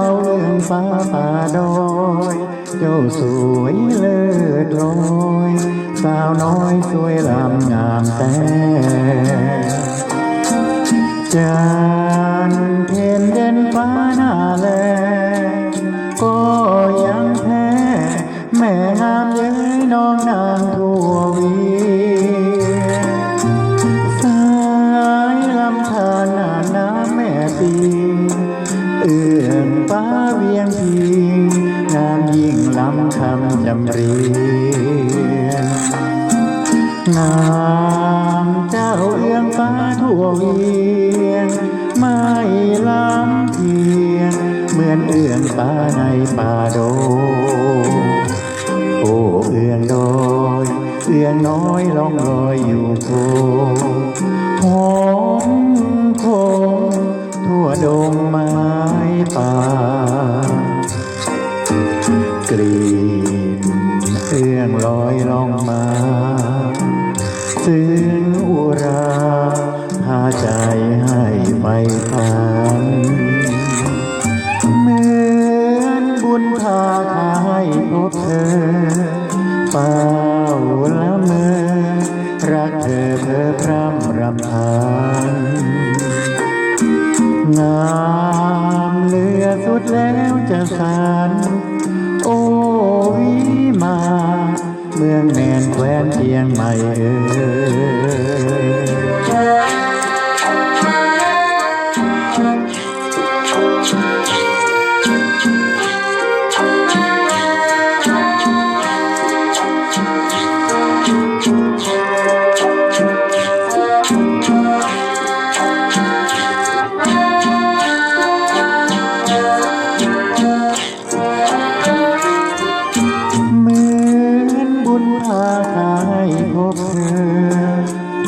าเอื้องฟ้าป่าดอยเจ้าสวยเลิศลอยสาวน้อยสวยลำงามแต่จันเพ็ญเด่นฟ้าหน้าแลก็ยังแพ้แม่งามเย้ยน้องนางทั่ววีสายลำธารหน้าน้ำแม่ปีำคำจำเรียนงามเจ้าเอื้องฟ้าทั่วเวียง ไม่ล้ำเพียง เหมือนเอื้องฟ้าในป่าโดงโอ้เอื้องโดย เอื้องน้อยล่องลอยอยู่โคหอมคงทั่วดงไม้ป่า เอื้องลอยลองมาซึ้งอุราพาใจให้ไปพันเหมือนบุญพาพาให้พบเธอเป่าละเมอรักเธอเพ้อพร่ำรำพันงามเหลือสุดแล้วจะสานโอ้ นแคว้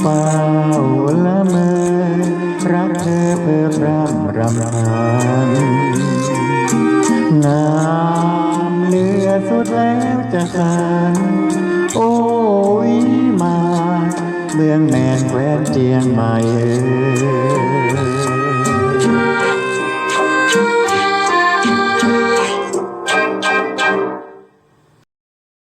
เฝ้าละเมอรักเธอเพื่อพร่ำรำพันงามเหลือสุดแล้วจะสานโอ้ยมาเมืองแมนแควนเจียงใหม่เอ่